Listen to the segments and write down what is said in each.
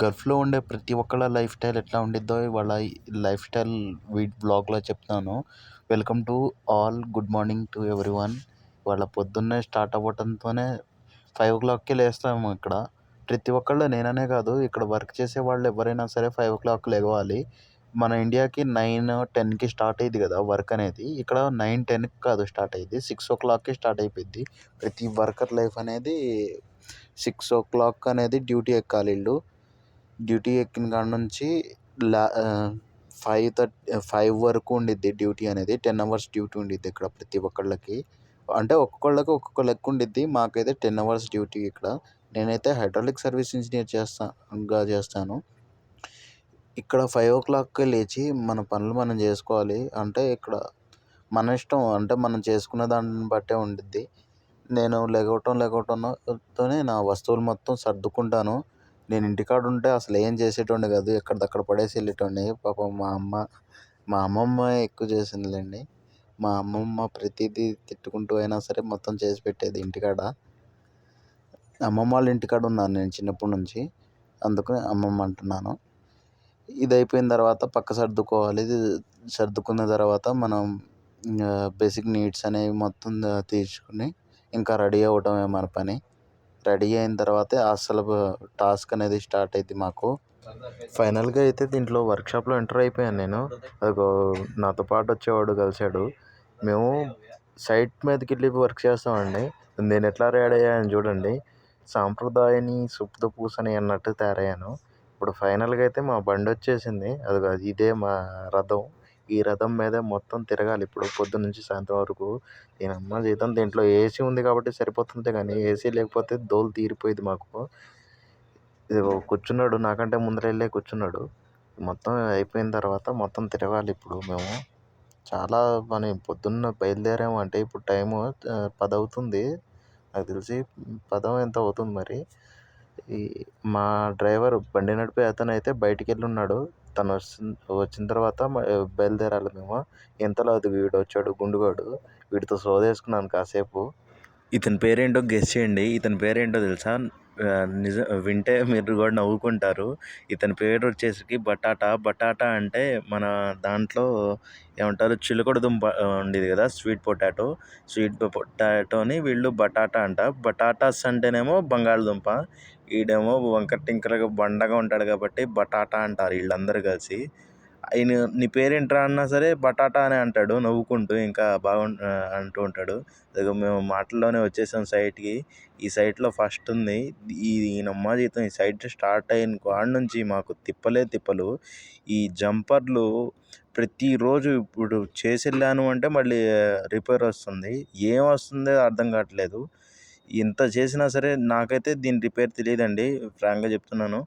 గల్ఫ్లో ఉండే ప్రతి ఒక్కళ్ళ లైఫ్ స్టైల్ ఎట్లా ఉండిద్దో వాళ్ళ లైఫ్ స్టైల్ వీడ్ బ్లాగ్లో చెప్తాను. Welcome to all good morning to everyone వాళ్ళ పొద్దున్నే స్టార్ట్ అవ్వటంతోనే ఫైవ్ ఓ క్లాక్కి లేస్తాము ఇక్కడ ప్రతి ఒక్కళ్ళు నేననే కాదు ఇక్కడ వర్క్ చేసే వాళ్ళు ఎవరైనా సరే ఫైవ్ ఓ క్లాక్ లేవాలి. మన ఇండియాకి నైన్ టెన్కి స్టార్ట్ అయ్యింది కదా వర్క్ అనేది. ఇక్కడ నైన్ టెన్కి కాదు స్టార్ట్ అయ్యింది సిక్స్ ఓ క్లాక్కి స్టార్ట్ అయిపోయింది ప్రతి వర్కర్ లైఫ్ అనేది సిక్స్ ఓ క్లాక్ అనేది డ్యూటీ ఎక్కాలి వీళ్ళు. డ్యూటీ ఎక్కిన కాడ నుంచి లా ఫైవ్ థర్టీ ఫైవ్ వరకు ఉండిద్ది డ్యూటీ అనేది. టెన్ అవర్స్ డ్యూటీ ఉండిద్ది ఇక్కడ ప్రతి ఒక్కళ్ళకి. అంటే ఒక్కొక్కళ్ళకి ఒక్కొక్క లెక్క ఉండిద్ది. మాకైతే టెన్ అవర్స్ డ్యూటీ ఇక్కడ. నేనైతే హైడ్రాలిక్ సర్వీస్ ఇంజనీర్ చేస్తాగా చేస్తాను. ఇక్కడ ఫైవ్ ఓ క్లాక్కి లేచి మన పనులు మనం చేసుకోవాలి. అంటే ఇక్కడ మన ఇష్టం అంటే మనం చేసుకున్న దాన్ని బట్టే ఉండిద్ది. నేను లెగవటం లెగవటంతోనే నా వస్తువులు మొత్తం సర్దుకుంటాను. నేను ఇంటికాడ ఉంటే అసలు ఏం చేసేటోడిని కాదు ఎక్కడిదక్కడ పడేసి వెళ్ళేటోడిని. పాపం మా అమ్మ మా అమ్మమ్మ ఎక్కువ చేసిందిలేండి. మా అమ్మమ్మ ప్రతిదీ తిట్టుకుంటూ అయినా సరే మొత్తం చేసి పెట్టేది ఇంటికాడ అమ్మమ్మ వాళ్ళ ఇంటికాడ ఉన్నాను నేను చిన్నప్పటి నుంచి. అందుకని అమ్మమ్మ అంటున్నాను. ఇది అయిపోయిన తర్వాత పక్క సర్దుకోవాలి. ఇది సర్దుకున్న తర్వాత మనం బేసిక్ నీడ్స్ అనేవి మొత్తం తీర్చుకుని ఇంకా రెడీ అవ్వటమే మన పని. రెడీ అయిన తర్వాతే అసలు టాస్క్ అనేది స్టార్ట్ అయింది మాకు. ఫైనల్గా అయితే దీంట్లో వర్క్షాప్లో ఎంటర్ అయిపోయాను నేను. అదిగో నాతో పాటు వచ్చేవాడు కలిశాడు మేము సైట్ మీదకి వెళ్ళి వర్క్ చేస్తామండి. నేను ఎట్లా రెడీ అయ్యాను చూడండి. సాంప్రదాయని సుప్త పూసని అన్నట్టు తయారయ్యాను. ఇప్పుడు ఫైనల్గా అయితే మా బండి వచ్చేసింది. అది ఇదే మా రథం. ఈ రథం మీదే మొత్తం తిరగాలి. ఇప్పుడు పొద్దున్న నుంచి సాయంత్రం వరకు నేను అమ్మ జీతం దీంట్లో ఏసీ ఉంది కాబట్టి సరిపోతుంది కానీ ఏసీ లేకపోతే దోలు తీరిపోయింది మాకు. ఇది కూర్చున్నాడు. నాకంటే ముందర వెళ్ళే కూర్చున్నాడు. మొత్తం అయిపోయిన తర్వాత మొత్తం తిరగాలి ఇప్పుడు మేము. చాలా మనం పొద్దున్న బయలుదేరాము అంటే ఇప్పుడు టైము పది అవుతుంది నాకు తెలిసి పదవ ఎంత అవుతుంది మరి. ఈ మా డ్రైవర్ బండి నడిపే అతను అయితే బయటికి వెళ్ళి ఉన్నాడు. తను వచ్చిన తర్వాత బయలుదేరాలి మేము. ఇంతలో అది వీడు వచ్చాడు గుండుగాడు. వీడితో సోదేసుకున్నాను కాసేపు. ఇతని పేరేంటో గెస్ చేయండి. ఇతని పేరేంటో తెలుసా? నిజం వింటే మీరు కూడా నవ్వుకుంటారు. ఇతని పేరు వచ్చేసరికి బటాటా. బటాటా అంటే మన దాంట్లో ఏమంటారు చిలకడ దుంప ఉండేది కదా స్వీట్ పొటాటో. స్వీట్ పొటాటోని వీళ్ళు బటాటా అంట. బటాటాస్ అంటేనేమో బంగాళదుంప. ఈడేమో వంకర టింకరగా బండగా ఉంటాడు కాబట్టి బటాటా అంటారు వీళ్ళందరూ కలిసి. ఆయన నీ పేరేంట్రా అన్నా సరే బటాటా అనే అంటాడు నవ్వుకుంటూ ఇంకా బాగు అంటూ ఉంటాడు. అదిగో మేము మాటల్లోనే వచ్చేసాం సైట్కి. ఈ సైట్లో ఫస్ట్ ఉంది. ఈ నమ్మా జీతం ఈ సైట్ స్టార్ట్ అయిన కాడ నుంచి మాకు తిప్పలే తిప్పలు. ఈ జంపర్లు ప్రతిరోజు ఇప్పుడు చేసి వెళ్ళాను అంటే మళ్ళీ రిపేర్ వస్తుంది. ఏం వస్తుందో అర్థం కావట్లేదు. ఎంత చేసినా సరే నాకైతే దీని రిపేర్ తెలియదండి. ఫ్రాంక్గా చెప్తున్నాను.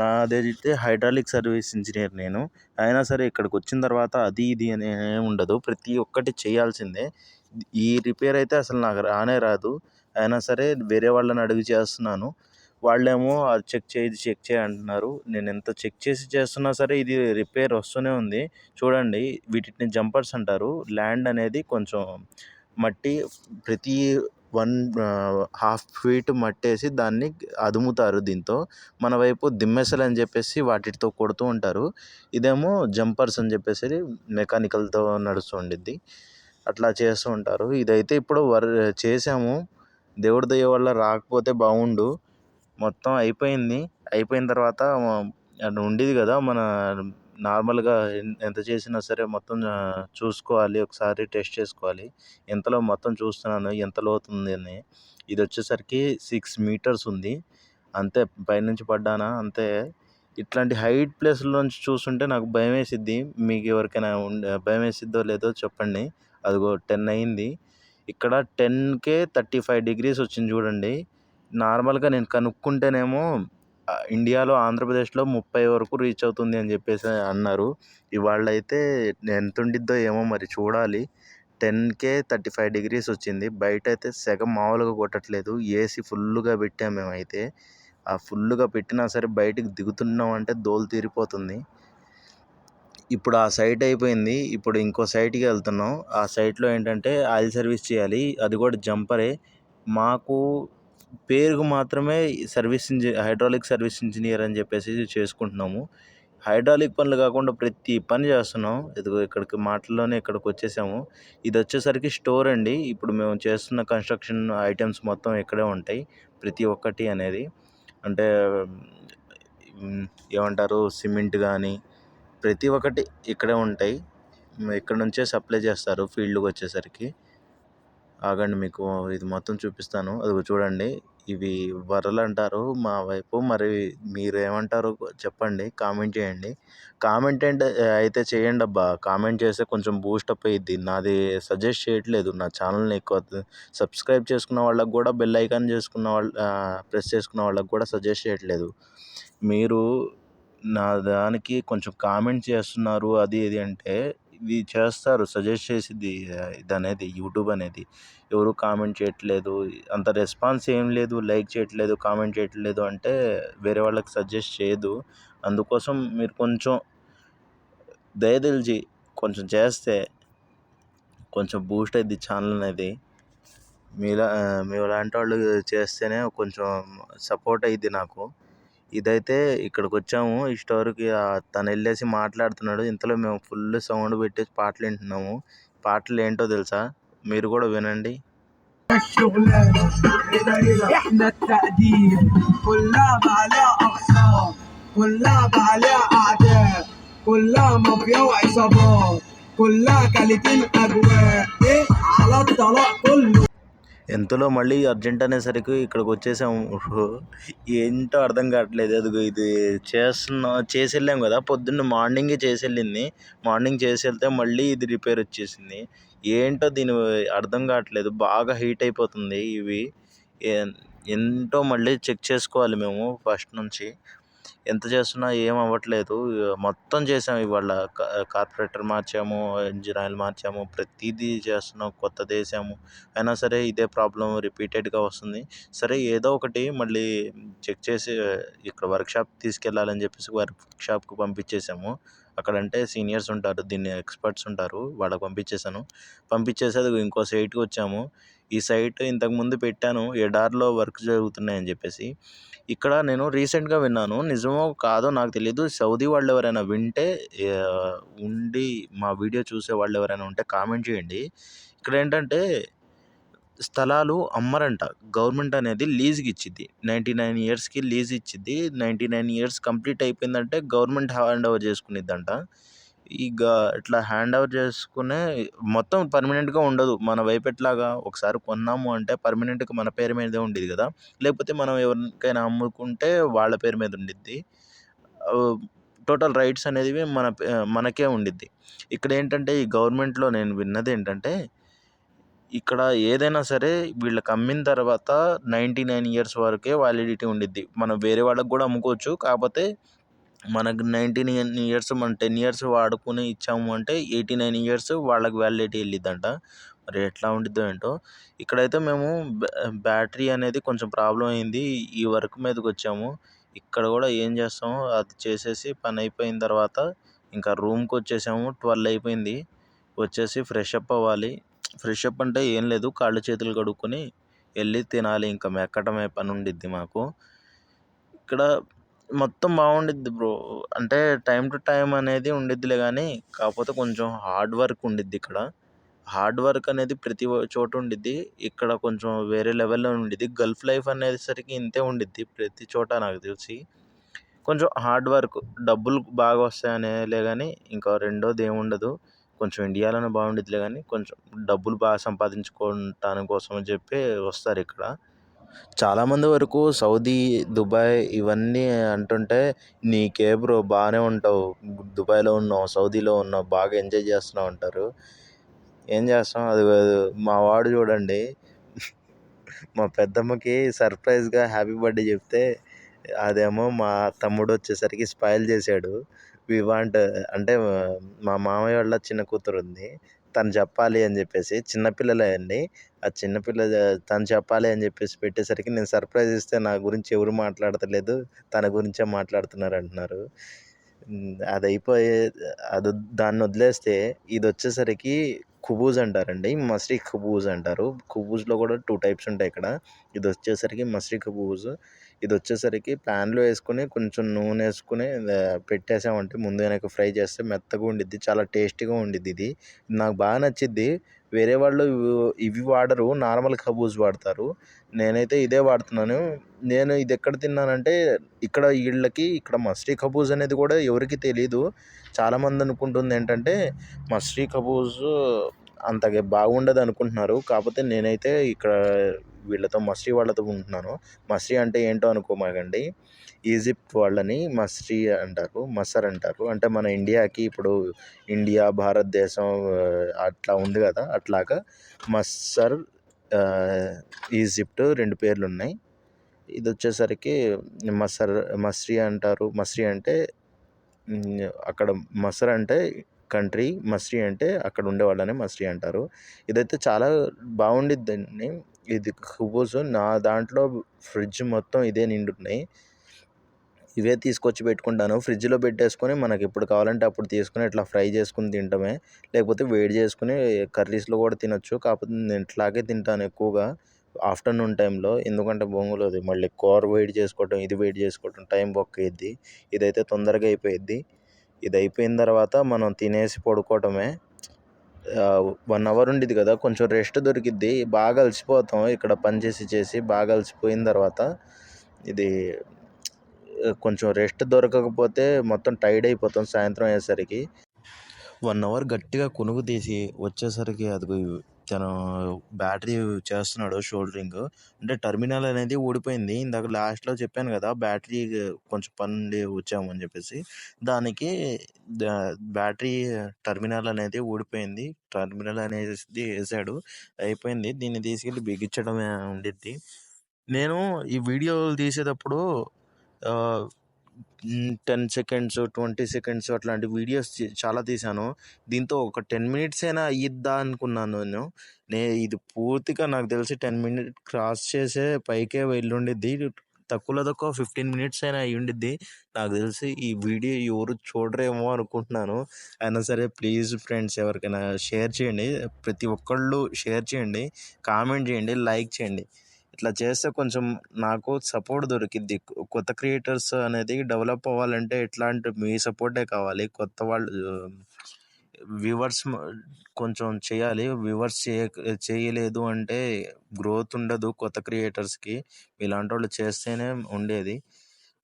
నాదైతే హైడ్రాలిక్ సర్వీస్ ఇంజనీర్ నేను. అయినా సరే ఇక్కడికి వచ్చిన తర్వాత అది ఇది అని ఏమి ఉండదు. ప్రతి ఒక్కటి చేయాల్సిందే. ఈ రిపేర్ అయితే అసలు నాకు రానే రాదు. అయినా సరే వేరే వాళ్ళని అడిగి చేస్తున్నాను. వాళ్ళేమో అది చెక్ చేయి ఇది చెక్ చేయి అంటున్నారు. నేను ఎంత చెక్ చేసి చేస్తున్నా సరే ఇది రిపేర్ వస్తూనే ఉంది. చూడండి వీటిని జంపర్స్ అంటారు. ల్యాండ్ అనేది కొంచెం మట్టి ప్రతి వన్ హాఫ్ ఫీట్ మట్టేసి దాన్ని అదుముతారు దీంతో. మన వైపు దిమ్మెసలు అని చెప్పేసి వాటితో కొడుతూ ఉంటారు. ఇదేమో జంపర్స్ అని చెప్పేసి మెకానికల్తో నడుస్తూ ఉండిద్ది. అట్లా చేస్తూ ఉంటారు. ఇదైతే ఇప్పుడు వర్ చేసాము దేవుడి దయ వల్ల రాకపోతే బాగుండు. మొత్తం అయిపోయింది. అయిపోయిన తర్వాత ఉండేది కదా మన నార్మల్గా ఎంత చేసినా సరే మొత్తం చూసుకోవాలి. ఒకసారి టెస్ట్ చేసుకోవాలి. ఎంతలో మొత్తం చూస్తున్నాను. ఎంత లోతు ఉంది అని. ఇది వచ్చేసరికి సిక్స్ మీటర్స్ ఉంది. అంతే పైనుంచి పడ్డానా? అంతే. ఇట్లాంటి హైట్ ప్లేస్లోంచి చూస్తుంటే నాకు భయం వేసిద్ది మీకు ఎవరికైనా భయం వేసిద్దో లేదో చెప్పండి. అదిగో టెన్ అయింది. ఇక్కడ టెన్కే థర్టీ ఫైవ్ డిగ్రీస్ వచ్చింది చూడండి. నార్మల్గా నేను కనుక్కుంటేనేమో ఇండియాలో ఆంధ్రప్రదేశ్లో ముప్పై వరకు రీచ్ అవుతుంది అని చెప్పేసి అన్నారు. ఇవాళ అయితే ఎంత ఉండిద్దో ఏమో మరి చూడాలి. టెన్కే థర్టీ ఫైవ్ డిగ్రీస్ వచ్చింది. బయట అయితే సెగ మామూలుగా కొట్టట్లేదు. ఏసీ ఫుల్గా పెట్టాము మేమైతే. ఆ ఫుల్గా పెట్టినా సరే బయటికి దిగుతున్నాం అంటే దోలు తీరిపోతుంది. ఇప్పుడు ఆ సైట్ అయిపోయింది. ఇప్పుడు ఇంకో సైట్కి వెళ్తున్నాం. ఆ సైట్లో ఏంటంటే ఆయిల్ సర్వీస్ చేయాలి. అది కూడా జంపరే. మాకు పేరుకు మాత్రమే సర్వీస్ ఇంజి హైడ్రాలిక్ సర్వీస్ ఇంజనీర్ అని చెప్పేసి చేసుకుంటున్నాము. హైడ్రాలిక్ పనులు కాకుండా ప్రతి పని చేస్తున్నాం. ఇదిగో ఇక్కడికి మాటల్లోనే ఇక్కడికి వచ్చేసాము. ఇది వచ్చేసరికి స్టోర్ అండి. ఇప్పుడు మేము చేస్తున్న కన్స్ట్రక్షన్ ఐటమ్స్ మొత్తం ఇక్కడే ఉంటాయి. ప్రతి ఒక్కటి అనేది. అంటే ఏమంటారు? సిమెంట్ కానీ ప్రతి ఒక్కటి ఇక్కడే ఉంటాయి. ఇక్కడ నుంచే సప్లై చేస్తారు ఫీల్డ్కి వచ్చేసరికి. ఆగండి మీకు ఇది మొత్తం చూపిస్తాను. అది చూడండి ఇవి వరలు అంటారు. మా వైపు మరి మీరు ఏమంటారో చెప్పండి కామెంట్ చేయండి. కామెంట్ అంటే అయితే చేయండి అబ్బా. కామెంట్ చేస్తే కొంచెం బూస్ట్ అప్ అయ్యిద్ది నాది సజెస్ట్ చేయట్లేదు. నా ఛానల్ని ఎక్కువ సబ్స్క్రైబ్ చేసుకున్న వాళ్ళకి కూడా బెల్ ఐకాన్ చేసుకున్న వాళ్ళ ప్రెస్ చేసుకున్న వాళ్ళకి కూడా సజెస్ట్ చేయట్లేదు. మీరు నా దానికి కొంచెం కామెంట్ చేస్తున్నారు అది ఇది అంటే ఇది చేస్తారు సజెస్ట్ చేసిద్ది ఇది అనేది యూట్యూబ్ అనేది. ఎవరు కామెంట్ చేయట్లేదు అంత రెస్పాన్స్ ఏం లేదు లైక్ చేయట్లేదు కామెంట్ చేయట్లేదు అంటే వేరే వాళ్ళకి సజెస్ట్ చేయదు. అందుకోసం మీరు కొంచెం దయదలిచి కొంచెం చేస్తే కొంచెం బూస్ట్ అయింది ఛానల్ అనేది. మీలా మీ లాంటి వాళ్ళు చేస్తేనే కొంచెం సపోర్ట్ అయ్యిద్ది నాకు. ఇదైతే ఇక్కడికి వచ్చాము ఈ స్టోర్కి తను వెళ్ళేసి మాట్లాడుతున్నాడు ఇంతలో మేము ఫుల్ సౌండ్ పెట్టేసి పాటలు వింటున్నాము పాటలు ఏంటో తెలుసా మీరు కూడా వినండి الشغلانة احنا التقدير كلها عليها اخصام كلها عليها اعداء كلها مافيا وعصابات كلها كالتين اجواء ايه على الطلاق كله ఎంతలో మళ్ళీ అర్జెంట్ అనేసరికి ఇక్కడికి వచ్చేసాము ఏంటో అర్థం కావట్లేదు. అదిగో ఇది చేస్తున్నా చేసి వెళ్ళాం కదా. పొద్దున్న మార్నింగే చేసి వెళ్ళింది మార్నింగ్ చేసి వెళ్తే మళ్ళీ ఇది రిపేర్ వచ్చేసింది. ఏంటో దీని అర్థం కావట్లేదు. బాగా హీట్ అయిపోతుంది ఇవి. ఎంతో మళ్ళీ చెక్ చేసుకోవాలి మేము ఫస్ట్ నుంచి. ఎంత చేస్తున్నా ఏం అవ్వట్లేదు. మొత్తం చేసాము ఇవాళ. కార్పొరేటర్ మార్చాము ఇంజిన్ ఆయిల్ మార్చాము ప్రతిదీ చేస్తున్నాం కొత్తది వేసాము అయినా సరే ఇదే ప్రాబ్లం రిపీటెడ్గా వస్తుంది. సరే ఏదో ఒకటి మళ్ళీ చెక్ చేసి ఇక్కడ వర్క్షాప్ తీసుకెళ్ళాలని చెప్పేసి వర్క్షాప్కి పంపించేసాము. అక్కడంటే సీనియర్స్ ఉంటారు దీన్ని ఎక్స్పర్ట్స్ ఉంటారు వాళ్ళకి పంపించేసాను. పంపించేసి అది ఇంకో సైట్కి వచ్చాము. ఈ సైట్ ఇంతకుముందు పెట్టాను ఎడార్లో వర్క్ జరుగుతున్నాయని చెప్పేసి. ఇక్కడ నేను రీసెంట్గా విన్నాను. నిజమో కాదో నాకు తెలియదు సౌదీ వాళ్ళు ఎవరైనా వింటే ఉండి మా వీడియో చూసే వాళ్ళు ఎవరైనా ఉంటే కామెంట్ చేయండి. ఇక్కడ ఏంటంటే స్థలాలు అమ్మరంట. గవర్నమెంట్ అనేది లీజ్కి ఇచ్చిద్ది. నైంటీ నైన్ ఇయర్స్కి లీజ్ ఇచ్చిద్ది. నైంటీ నైన్ ఇయర్స్ కంప్లీట్ అయిపోయిందంటే గవర్నమెంట్ హ్యాండ్ ఓవర్ చేసుకునిద్దంట. ఇక ఇట్లా హ్యాండ్ ఓవర్ చేసుకునే మొత్తం పర్మనెంట్గా ఉండదు. మన వైపు ఎట్లాగా ఒకసారి కొన్నాము అంటే పర్మనెంట్గా మన పేరు మీదే ఉండేది కదా. లేకపోతే మనం ఎవరికైనా అమ్ముకుంటే వాళ్ళ పేరు మీద ఉండిద్ది. టోటల్ రైట్స్ అనేది మన పే- మనకే ఉండిద్ది. ఇక్కడ ఏంటంటే ఈ గవర్నమెంట్లో నేను విన్నది ఏంటంటే ఇక్కడ ఏదైనా సరే వీళ్ళకి అమ్మిన తర్వాత నైంటీ నైన్ ఇయర్స్ వరకే వ్యాలిడిటీ ఉండిద్ది. మనం వేరే వాళ్ళకి కూడా అమ్ముకోవచ్చు. కాకపోతే మనకు నైన్టీన్ ఇయర్స్ మనం టెన్ ఇయర్స్ వాడుకుని ఇచ్చాము అంటే ఎయిటీ నైన్ ఇయర్స్ వాళ్ళకి వ్యాలిడిటీ వెళ్ళిద్దంట. మరి ఎట్లా ఉండిద్దో ఏంటో. ఇక్కడైతే మేము బ్యాటరీ అనేది కొంచెం ప్రాబ్లం అయింది. ఈ వర్క్ మీదకి వచ్చాము. ఇక్కడ కూడా ఏం చేస్తాము అది చేసేసి పని అయిపోయిన తర్వాత ఇంకా రూమ్కి వచ్చేసాము. ట్వెల్వ్ అయిపోయింది. వచ్చేసి ఫ్రెష్ అప్ అవ్వాలి. ఫ్రెష్ అప్ అంటే ఏం లేదు. కాళ్ళు చేతులు కడుక్కొని వెళ్ళి తినాలి. ఇంకా మెక్కటమే పని ఉండిద్ది మాకు. ఇక్కడ మొత్తం బాగుండిద్ది బ్రో. అంటే టైం టు టైం అనేది ఉండిద్దిలే కానీ కాకపోతే కొంచెం హార్డ్ వర్క్ ఉండిద్ది ఇక్కడ. హార్డ్ వర్క్ అనేది ప్రతి ఒ- చోట ఉండిద్ది. ఇక్కడ కొంచెం వేరే లెవెల్లో ఉండిద్ది. గల్ఫ్ లైఫ్ అనేసరికి ఇంతే ఉండిద్ది ప్రతి చోట నాకు తెలిసి. కొంచెం హార్డ్ వర్క్ డబ్బులు బాగా వస్తాయనేలే కానీ ఇంకా రెండోది ఏముండదు కొంచెం ఇండియాలోనే బాగుండిద్దిలే కానీ కొంచెం డబ్బులు బాగా సంపాదించుకోవటానికి కోసం అని చెప్పి వస్తారు ఇక్కడ. చాలామంది వరకు సౌదీ దుబాయ్ ఇవన్నీ అంటుంటే నీకే బ్రో బాగానే ఉంటావు. దుబాయ్లో ఉన్నావు సౌదీలో ఉన్నావు బాగా ఎంజాయ్ చేస్తున్నావు అంటారు. ఏం చేస్తాం? అది మా వాడు చూడండి మా పెద్దమ్మకి సర్ప్రైజ్గా హ్యాపీ బర్త్డే చెప్తే అదేమో మా తమ్ముడు వచ్చేసరికి స్పాయిల్ చేశాడు. వి వాంట్ అంటే మా మామయ్య వాళ్ళ చిన్న కూతురు ఉంది తను చెప్పాలి అని చెప్పేసి చిన్నపిల్లలే అండి ఆ చిన్నపిల్ల తను చెప్పాలి అని చెప్పేసి పెట్టేసరికి నేను సర్ప్రైజ్ ఇస్తే నా గురించి ఎవరు మాట్లాడతలేదు తన గురించే మాట్లాడుతున్నారు అంటున్నారు. అది అయిపోయే అది దాన్ని వదిలేస్తే ఇది వచ్చేసరికి కుబూజ్ అంటారండి మస్రీ కుబూజ్ అంటారు. కుబూజ్లో కూడా టూ టైప్స్ ఉంటాయి ఇక్కడ. ఇది వచ్చేసరికి మస్రీ కుబూజ్ ఇది వచ్చేసరికి ప్యాన్లో వేసుకుని కొంచెం నూనె వేసుకుని పెట్టేసామంటే ముందు వెనక ఫ్రై చేస్తే మెత్తగా ఉండిద్ది చాలా టేస్టీగా ఉండిద్ది ఇది నాకు బాగా నచ్చిద్ది. వేరే వాళ్ళు ఇవి వాడరు నార్మల్ కబూజ్ వాడతారు. నేనైతే ఇదే వాడుతున్నాను. నేను ఇది ఎక్కడ తిన్నానంటే ఇక్కడ వీళ్ళకి ఇక్కడ మస్రీ కబూజ్ అనేది కూడా ఎవరికి తెలియదు చాలామంది అనుకుంటుంది ఏంటంటే మస్రీ కబూజ్ అంతగా బాగుండదు అనుకుంటున్నారు. కాకపోతే నేనైతే ఇక్కడ వీళ్ళతో మస్రీ వాళ్ళతో ఉంటున్నాను. మస్రీ అంటే ఏంటో అనుకోమాకండి. ఈజిప్ట్ వాళ్ళని మస్రీ అంటారు మసర్ అంటారు. అంటే మన ఇండియాకి ఇప్పుడు ఇండియా భారతదేశం అట్లా ఉంది కదా అట్లాగా మస్సర్ ఈజిప్ట్ రెండు పేర్లు ఉన్నాయి ఇది వచ్చేసరికి మసర్ మస్రీ అంటారు. మస్రీ అంటే అక్కడ మసర్ అంటే కంట్రీ మస్రీ అంటే అక్కడ ఉండే వాళ్ళని మస్రీ అంటారు. ఇదైతే చాలా బాగుండిద్దండి. ఇది కుబూస్ నా దాంట్లో ఫ్రిడ్జ్ మొత్తం ఇదే నిండున్నాయి. ఇవే తీసుకొచ్చి పెట్టుకుంటాను. ఫ్రిడ్జ్లో పెట్టేసుకొని మనకి ఎప్పుడు కావాలంటే అప్పుడు తీసుకుని ఇట్లా ఫ్రై చేసుకుని తినటమే లేకపోతే వేడి చేసుకుని కర్రీస్లో కూడా తినొచ్చు. కాకపోతే నేను ఇట్లాగే తింటాను ఎక్కువగా. ఆఫ్టర్నూన్ టైంలో. ఎందుకంటే బొంగులోది మళ్ళీ కూర వేడి చేసుకోవటం ఇది వేడి చేసుకోవటం టైం బొక్కయిద్ది ఇదైతే తొందరగా అయిపోయిద్ది. ఇది అయిపోయిన తర్వాత మనం తినేసి పడుకోవటమే. వన్ అవర్ ఉండేది కదా కొంచెం రెస్ట్ దొరికిద్ది. బాగా అలసిపోతాం ఇక్కడ పని చేసి చేసి బాగా అలసిపోయిన తర్వాత. ఇది కొంచెం రెస్ట్ దొరకకపోతే మొత్తం టైర్డ్ అయిపోతాం సాయంత్రం అయ్యేసరికి. వన్ అవర్ గట్టిగా కొనుగు తీసి వచ్చేసరికి అది తను బ్యాటరీ చేస్తున్నాడు షోల్డరింగ్. అంటే టర్మినల్ అనేది ఊడిపోయింది. ఇందాక లాస్ట్లో చెప్పాను కదా బ్యాటరీ కొంచెం పని వచ్చామని చెప్పేసి. దానికి బ్యాటరీ టర్మినల్ అనేది ఊడిపోయింది. టర్మినల్ అనేది వేసాడు. అయిపోయింది. దీన్ని తీసుకెళ్ళి బిగించడమే ఉండిద్ది. నేను ఈ వీడియోలు తీసేటప్పుడు టెన్ సెకండ్స్ ట్వంటీ సెకండ్స్ అట్లాంటి వీడియోస్ చాలా తీశాను దీంతో ఒక టెన్ మినిట్స్ అయినా అయ్యిద్దా అనుకున్నాను నేను. నే ఇది పూర్తిగా నాకు తెలిసి టెన్ మినిట్ క్రాస్ చేసే పైకే వెళ్ళుండిద్ది. తక్కువలో తక్కువ ఫిఫ్టీన్ మినిట్స్ అయినా అయ్యి ఉండిద్ది నాకు తెలిసి ఈ వీడియో ఎవరు చూడరేమో అనుకుంటున్నాను. అయినా సరే ప్లీజ్ ఫ్రెండ్స్ ఎవరికైనా షేర్ చేయండి. ప్రతి ఒక్కళ్ళు షేర్ చేయండి. కామెంట్ చేయండి. లైక్ చేయండి. ఇట్లా చేస్తే కొంచెం నాకు సపోర్ట్ దొరికిద్ది. కొత్త క్రియేటర్స్ అనేది డెవలప్ అవ్వాలంటే ఎట్లాంటి మీ సపోర్టే కావాలి. కొత్త వాళ్ళు వ్యూవర్స్ కొంచెం చేయాలి. వ్యూవర్స్ చేయ చేయలేదు అంటే గ్రోత్ ఉండదు కొత్త క్రియేటర్స్కి ఇలాంటి వాళ్ళు చేస్తేనే ఉండేది.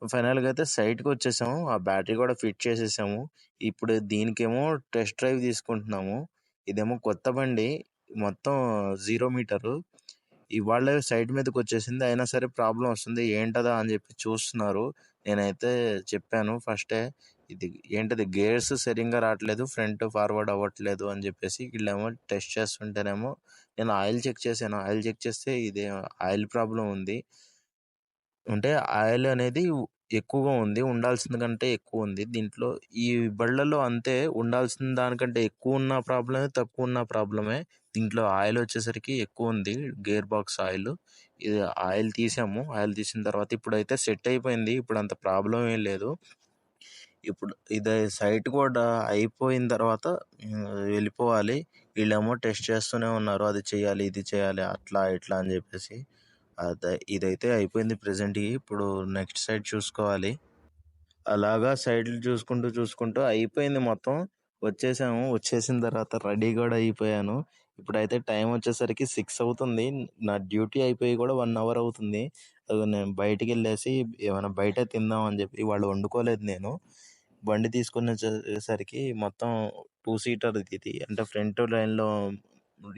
ఫైనల్గా అయితే సైట్కి వచ్చేసాము. ఆ బ్యాటరీ కూడా ఫిట్ చేసేసాము. ఇప్పుడు దీనికేమో టెస్ట్ డ్రైవ్ తీసుకుంటున్నాము. ఇదేమో కొత్త బండి. మొత్తం జీరో మీటరు ఇవాళ సైట్ మీదకి వచ్చేసింది అయినా సరే ప్రాబ్లం వస్తుంది. ఏంటదా అని చెప్పి చూస్తున్నారు. నేనైతే చెప్పాను ఫస్టే ఇది ఏంటది గేర్స్ సరిగ్గా రావట్లేదు ఫ్రంట్ ఫార్వర్డ్ అవ్వట్లేదు అని చెప్పేసి వీళ్ళేమో టెస్ట్ చేస్తుంటేనేమో నేను ఆయిల్ చెక్ చేశాను. ఆయిల్ చెక్ చేస్తే ఇదే ఆయిల్ ప్రాబ్లం ఉంది. అంటే ఆయిల్ అనేది ఎక్కువగా ఉంది ఉండాల్సిన కంటే ఎక్కువ ఉంది. దీంట్లో ఈ బళ్ళలో అంతే ఉండాల్సిన దానికంటే ఎక్కువ ఉన్న ప్రాబ్లమే తక్కువ ఉన్న ప్రాబ్లమే. దీంట్లో ఆయిల్ వచ్చేసరికి ఎక్కువ ఉంది. Gearbox oil. ఇది ఆయిల్ తీసాము. ఆయిల్ తీసిన తర్వాత ఇప్పుడైతే సెట్ అయిపోయింది. ఇప్పుడు అంత ప్రాబ్లం ఏం లేదు. ఇప్పుడు ఇది సైట్ కూడా అయిపోయిన తర్వాత వెళ్ళిపోవాలి. వీళ్ళేమో టెస్ట్ చేస్తూనే ఉన్నారు. అది చేయాలి ఇది చేయాలి అట్లా ఇట్లా అని చెప్పేసి. అదే ఇదైతే అయిపోయింది ప్రజెంట్కి ఇప్పుడు నెక్స్ట్ సైడ్ చూసుకోవాలి. అలాగా సైడ్లు చూసుకుంటూ చూసుకుంటూ అయిపోయింది మొత్తం. వచ్చేసాము. వచ్చేసిన తర్వాత రెడీ కూడా అయిపోయాను. ఇప్పుడైతే టైం వచ్చేసరికి సిక్స్ అవుతుంది. నా డ్యూటీ అయిపోయి కూడా వన్ అవర్ అవుతుంది. నేను బయటికి వెళ్ళేసి ఏమైనా బయట తిందాం అని చెప్పి వాళ్ళు వండుకోలేదు నేను. బండి తీసుకుని వచ్చేసరికి మొత్తం టూ సీటర్ ఇది. అంటే ఫ్రంట్ లైన్లో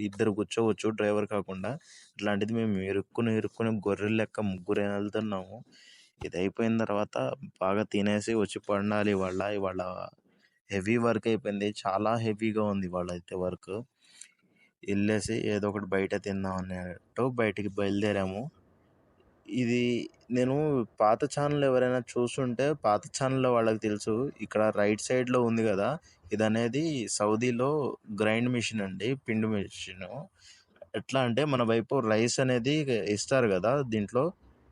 ఇద్దరు కూర్చోవచ్చు డ్రైవర్ కాకుండా. ఇట్లాంటిది మేము ఇరుక్కుని ఇరుక్కుని గొర్రెల లెక్క ముగ్గురు వెళ్తున్నాము. ఇది అయిపోయిన తర్వాత బాగా తినేసి వచ్చి పండాలి ఇవాళ. ఇవాళ హెవీ వర్క్ అయిపోయింది. చాలా హెవీగా ఉంది ఇవాళ అయితే వర్క్. వెళ్ళేసి ఏదో ఒకటి బయట తిందాం అన్నట్టు బయటికి బయలుదేరాము. ఇది నేను పాత ఛానల్ ఎవరైనా చూస్తుంటే పాత ఛానల్లో వాళ్ళకి తెలుసు ఇక్కడ రైట్ సైడ్లో ఉంది కదా ఇది అనేది సౌదీలో గ్రైండ్ మిషన్ అండి పిండి మిషన్. ఎట్లా అంటే మన వైపు రైస్ అనేది ఇస్తారు కదా దీంట్లో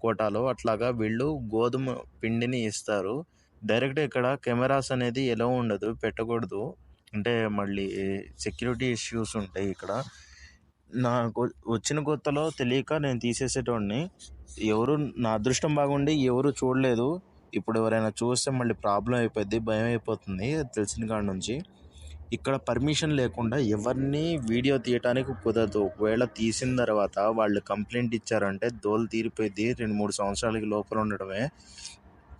కోటాలో అట్లాగా వీళ్ళు గోధుమ పిండిని ఇస్తారు. డైరెక్ట్ ఇక్కడ కెమెరాస్ అనేది ఎలా ఉండదు పెట్టకూడదు. అంటే మళ్ళీ సెక్యూరిటీ ఇష్యూస్ ఉంటాయి ఇక్కడ. నాకు వచ్చిన కొత్తలో తెలియక నేను తీసేసేటోడిని. ఎవరు నా అదృష్టం బాగుండి ఎవరు చూడలేదు. ఇప్పుడు ఎవరైనా చూస్తే మళ్ళీ ప్రాబ్లం అయిపోద్ది భయం అయిపోతుంది తెలిసిన కాడ నుంచి. ఇక్కడ పర్మిషన్ లేకుండా ఎవరిని వీడియో తీయటానికి కుదరదు. ఒకవేళ తీసిన తర్వాత వాళ్ళు కంప్లైంట్ ఇచ్చారంటే దోలు తీరిపోయింది రెండు మూడు సంవత్సరాలకి లోపల ఉండడమే.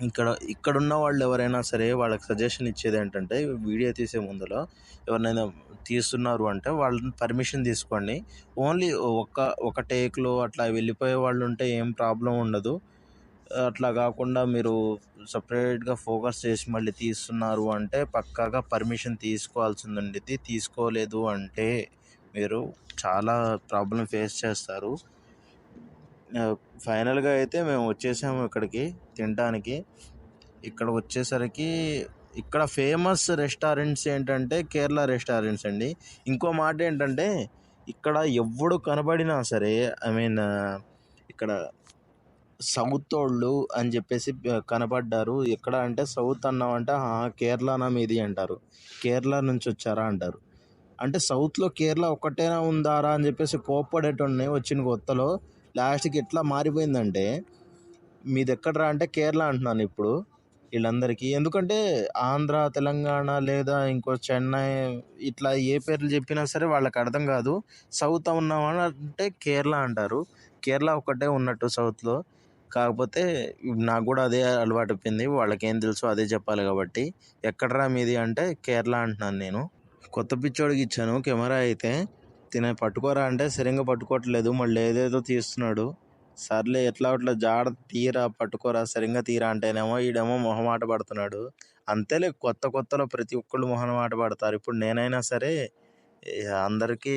ఇక్కడ ఇక్కడ ఉన్న వాళ్ళు ఎవరైనా సరే వాళ్ళకి సజెషన్ ఇచ్చేది ఏంటంటే వీడియో తీసే ముందులో ఎవరినైనా తీస్తున్నారు అంటే వాళ్ళని పర్మిషన్ తీసుకోండి. ఓన్లీ ఒక్క ఒక టేక్లో అట్లా వెళ్ళిపోయే వాళ్ళు ఉంటే ఏం ప్రాబ్లం ఉండదు. అట్లా కాకుండా మీరు సపరేట్గా ఫోకస్ చేసి మళ్ళీ తీస్తున్నారు అంటే పక్కాగా పర్మిషన్ తీసుకోవాల్సి ఇది తీసుకోలేదు అంటే మీరు చాలా ప్రాబ్లం ఫేస్ చేస్తారు. ఫైనల్గా అయితే మేము వచ్చేసాము ఇక్కడికి తినడానికి. ఇక్కడ వచ్చేసరికి ఇక్కడ ఫేమస్ రెస్టారెంట్స్ ఏంటంటే కేరళ రెస్టారెంట్స్ అండి. ఇంకో మాట ఏంటంటే ఇక్కడ ఎవడు కనబడినా సరే ఐ మీన్ ఇక్కడ సౌత్ వాళ్ళు అని చెప్పేసి కనపడ్డారు ఎక్కడ అంటే సౌత్ అన్నామంటే కేరళనా మీది అంటారు. కేరళ నుంచి వచ్చారా అంటారు. అంటే సౌత్లో కేరళ ఒక్కటేనా ఉందారా అని చెప్పేసి కోప్పడేటోడిని వచ్చిన కొత్తలో లాస్ట్కి ఎట్లా మారిపోయిందంటే మీది ఎక్కడరా అంటే కేరళ అంటున్నాను ఇప్పుడు వీళ్ళందరికీ. ఎందుకంటే ఆంధ్ర తెలంగాణ లేదా ఇంకో చెన్నై ఇట్లా ఏ పేర్లు చెప్పినా సరే వాళ్ళకి అర్థం కాదు. సౌత్ ఉన్నామని అంటే కేరళ అంటారు. కేరళ ఒక్కటే ఉన్నట్టు సౌత్లో. కాకపోతే నాకు కూడా అదే అలవాటు అయిపోయింది. వాళ్ళకి ఏం తెలుసో అదే చెప్పాలి కాబట్టి. ఎక్కడరా మీది అంటే కేరళ అంటున్నాను నేను. కొత్త పిచ్చోడికి ఇచ్చాను కెమెరా అయితే. తినే పట్టుకోరా అంటే సరిగ్గా పట్టుకోవట్లేదు. మళ్ళీ ఏదేదో తీస్తున్నాడు. సర్లే ఎట్లా అట్లా జాడ తీరా పట్టుకోరా సరిగ్గా తీరా అంటేనేమో ఈడేమో మొహమాట పడుతున్నాడు. అంతేలే కొత్త కొత్తలో ప్రతి ఒక్కళ్ళు మొహమాట పడతారు. ఇప్పుడు నేనైనా సరే అందరికీ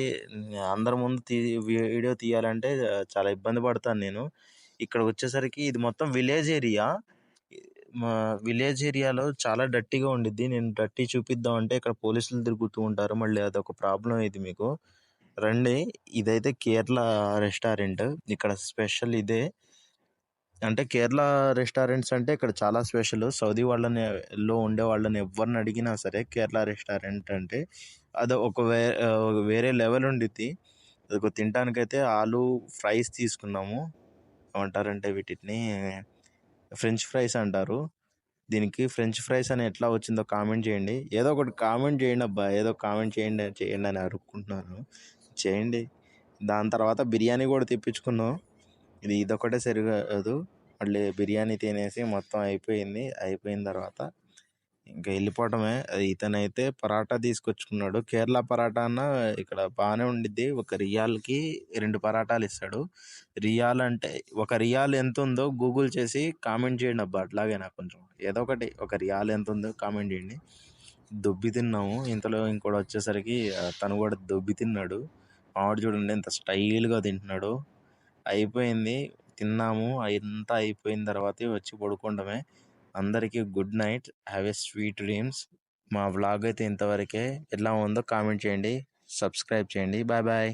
అందరి ముందు తీ వీడియో తీయాలంటే చాలా ఇబ్బంది పడతాను నేను. ఇక్కడ వచ్చేసరికి ఇది మొత్తం విలేజ్ ఏరియా. మా విలేజ్ ఏరియాలో చాలా డర్టీగా ఉండిద్ది. నేను డర్టీ చూపిద్దాం అంటే ఇక్కడ పోలీసులు తిరుగుతూ ఉంటారు. మళ్ళీ అదొక ప్రాబ్లం ఇది మీకు. రండి. ఇదైతే కేరళ రెస్టారెంట్. ఇక్కడ స్పెషల్ ఇదే. అంటే కేరళ రెస్టారెంట్స్ అంటే ఇక్కడ చాలా స్పెషల్. సౌదీ వాళ్ళని లో ఉండే వాళ్ళని ఎవరిని అడిగినా సరే కేరళ రెస్టారెంట్ అంటే అది ఒక వే వేరే లెవెల్ ఉండిద్ది. అది తినడానికైతే ఆలు ఫ్రైస్ తీసుకున్నాము. ఏమంటారంటే వీటిని? ఫ్రెంచ్ ఫ్రైస్ అంటారు. దీనికి ఫ్రెంచ్ ఫ్రైస్ అని ఎట్లా వచ్చిందో కామెంట్ చేయండి. ఏదో ఒకటి కామెంట్ చేయండి అబ్బా. ఏదో కామెంట్ చేయండి చేయండి అని అడుక్కుంటున్నాను చేయండి. దాని తర్వాత బిర్యానీ కూడా తెప్పించుకున్నాం. ఇది ఇదొకటే సరికాదు. మళ్ళీ బిర్యానీ తినేసి మొత్తం అయిపోయింది. అయిపోయిన తర్వాత ఇంకా వెళ్ళిపోవటమే. ఇతనైతే పరాటా తీసుకొచ్చుకున్నాడు. కేరళ పరాటా అన్న ఇక్కడ బాగానే ఉండిద్ది. ఒక రియాల్కి రెండు పరాటాలు ఇస్తాడు. రియాల్ అంటే ఒక రియాల్ ఎంత ఉందో గూగుల్ చేసి కామెంట్ చేయండి అబ్బా. అట్లాగే నాకు కొంచెం ఏదో ఒకటి ఒక రియాల్ ఎంత ఉందో కామెంట్ చేయండి. దొబ్బి తిన్నాము. ఇంతలో ఇంకోటి వచ్చేసరికి తను కూడా దొబ్బి తిన్నాడు. ఆడు చూడండి ఎంత స్టైల్గా తింటున్నాడు. అయిపోయింది. తిన్నాము. అంతా అయిపోయిన తర్వాత వచ్చి పడుకోవడమే. అందరికీ good night. Have a sweet dreams. మా వ్లాగ్ అయితే ఇంతవరకే. ఎలా ఉందో కామెంట్ చేయండి. సబ్స్క్రైబ్ చేయండి. Bye bye.